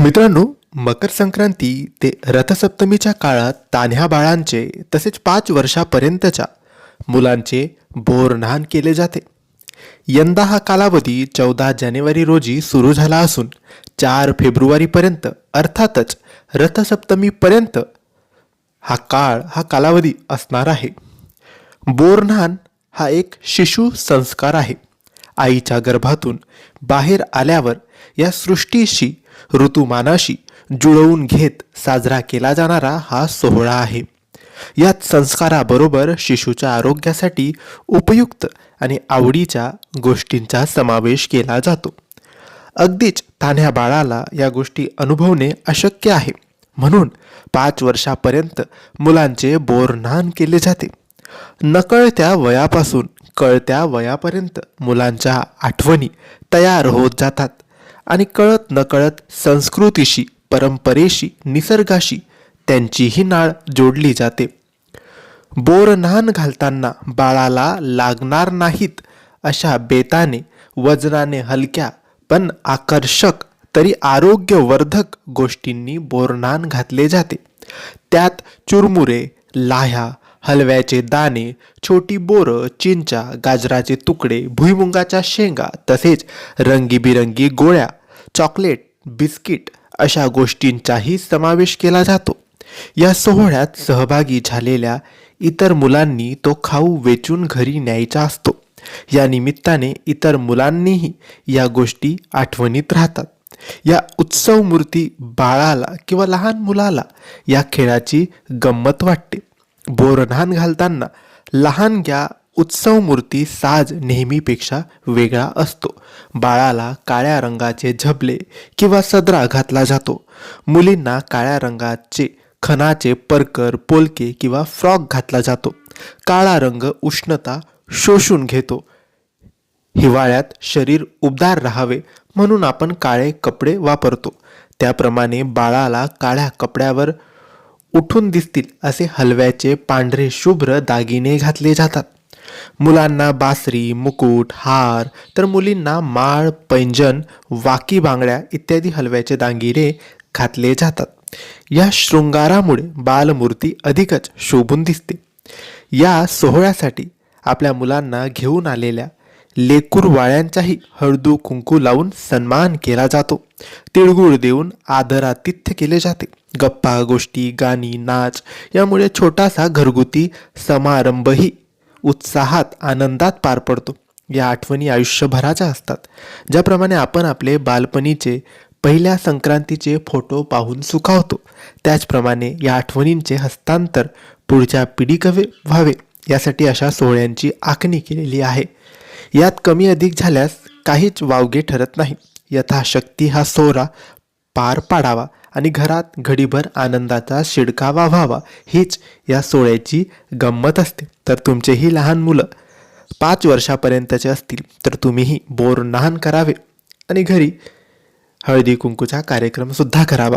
मित्रांनो मकर संक्रांती ते रथसप्तमीच्या काळात तान्ह्या बाळांचे तसेच पाच वर्षापर्यंतच्या मुलांचे बोरनान केले जाते. यंदा हा कालावधी चौदा जानेवारी रोजी सुरू झाला असून चार फेब्रुवारीपर्यंत अर्थातच रथसप्तमीपर्यंत हा काळ हा कालावधी असणार आहे. बोरन्हान हा एक शिशु संस्कार आहे. आईच्या गर्भातून बाहेर आल्यावर या सृष्टीशी ऋतुमानाशी जुळवून घेत साजरा केला जाणारा हा सोहळा आहे. यात संस्काराबरोबर शिशूच्या आरोग्यासाठी उपयुक्त आणि आवडीच्या गोष्टींचा समावेश केला जातो. अगदीच तान्ह्या बाळाला या गोष्टी अनुभवणे अशक्य आहे. म्हणून पाच वर्षापर्यंत मुलांचे बोरनान केले जाते. नकळत्या वयापासून कळत्या वयापर्यंत मुलांच्या आठवणी तयार होत जातात आणि कळत नकळत संस्कृतीशी परंपरेशी निसर्गाशी त्यांचीही नाळ जोडली जाते. बोरनान घालताना बाळाला लागणार नाहीत अशा बेताने वजनाने हलक्या पण आकर्षक तरी आरोग्यवर्धक गोष्टींनी बोरनान घातले जाते. त्यात चुरमुरे लाह्या हलव्याचे दाणे छोटी बोरं चिंचा गाजराचे तुकडे भुईमुंगाच्या शेंगा तसेच रंगीबिरंगी गोळ्या चॉकलेट बिस्किट अशा गोष्टींचाही समावेश केला जातो. या सोहळ्यात सहभागी झालेल्या इतर मुलांनी तो खाऊ वेचून घरी न्यायचा असतो. या निमित्ताने इतर मुलांनीही या गोष्टी आठवणीत राहतात. या उत्सव मूर्ती बाळाला किंवा लहान मुलाला या खेळाची गंमत वाटते. बोरधान घालताना लहान घ्या उत्सव मूर्ती साज नेहमीपेक्षा वेगळा असतो. बाळाला काळ्या रंगाचे झबले किंवा सदरा घातला जातो. मुलींना काळ्या रंगाचे खणाचे परकर पोलके किंवा फ्रॉक घातला जातो. काळा रंग उष्णता शोषून घेतो. हिवाळ्यात शरीर उबदार राहावे म्हणून आपण काळे कपडे वापरतो. त्याप्रमाणे बाळाला काळ्या कपड्यावर उठून दिसतील असे हलव्याचे पांढरे शुभ्र दागिने घातले जातात. मुलांना बासरी मुकुट हार तर मुलींना माळ पैंजन वाकी बांगड्या इत्यादी हलव्याचे दागिने घातले जातात. या शृंगारामुळे बालमूर्ती अधिकच शोभून दिसते. या सोहळ्यासाठी आपल्या मुलांना घेऊन आलेल्या लेकूरवाळ्यांचाही हळदू कुंकू लावून सन्मान केला जातो. तिळगुळ देऊन आदरातिथ्य केले जाते. गप्पा गोष्टी गाणी नाच यामुळे छोटासा घरगुती समारंभही उत्साहात आनंदात पार पडतो. या आठवणी आयुष्यभराच्या असतात. ज्याप्रमाणे आपण आपले बालपणीचे पहिल्या संक्रांतीचे फोटो पाहून सुखावतो. त्याचप्रमाणे या आठवणींचे हस्तांतर पुढच्या पिढीकवे व्हावे. यासाठी अशा सोहळ्यांची आखणी केलेली आहे. यात कमी अधिक झाल्यास काहीच वावगे ठरत नाही. यथाशक्ती हा सोहरा पार पाडावा आणि घरात घडीभर आनंदाचा शिडकावा व्हावा हीच या सोहळ्याची गंमत असते. तर तुमचेही लहान मुलं पाच वर्षापर्यंतचे असतील तर तुम्हीही बोर नहान करावे आणि घरी हळदी कुंकूचा कार्यक्रमसुद्धा करावा.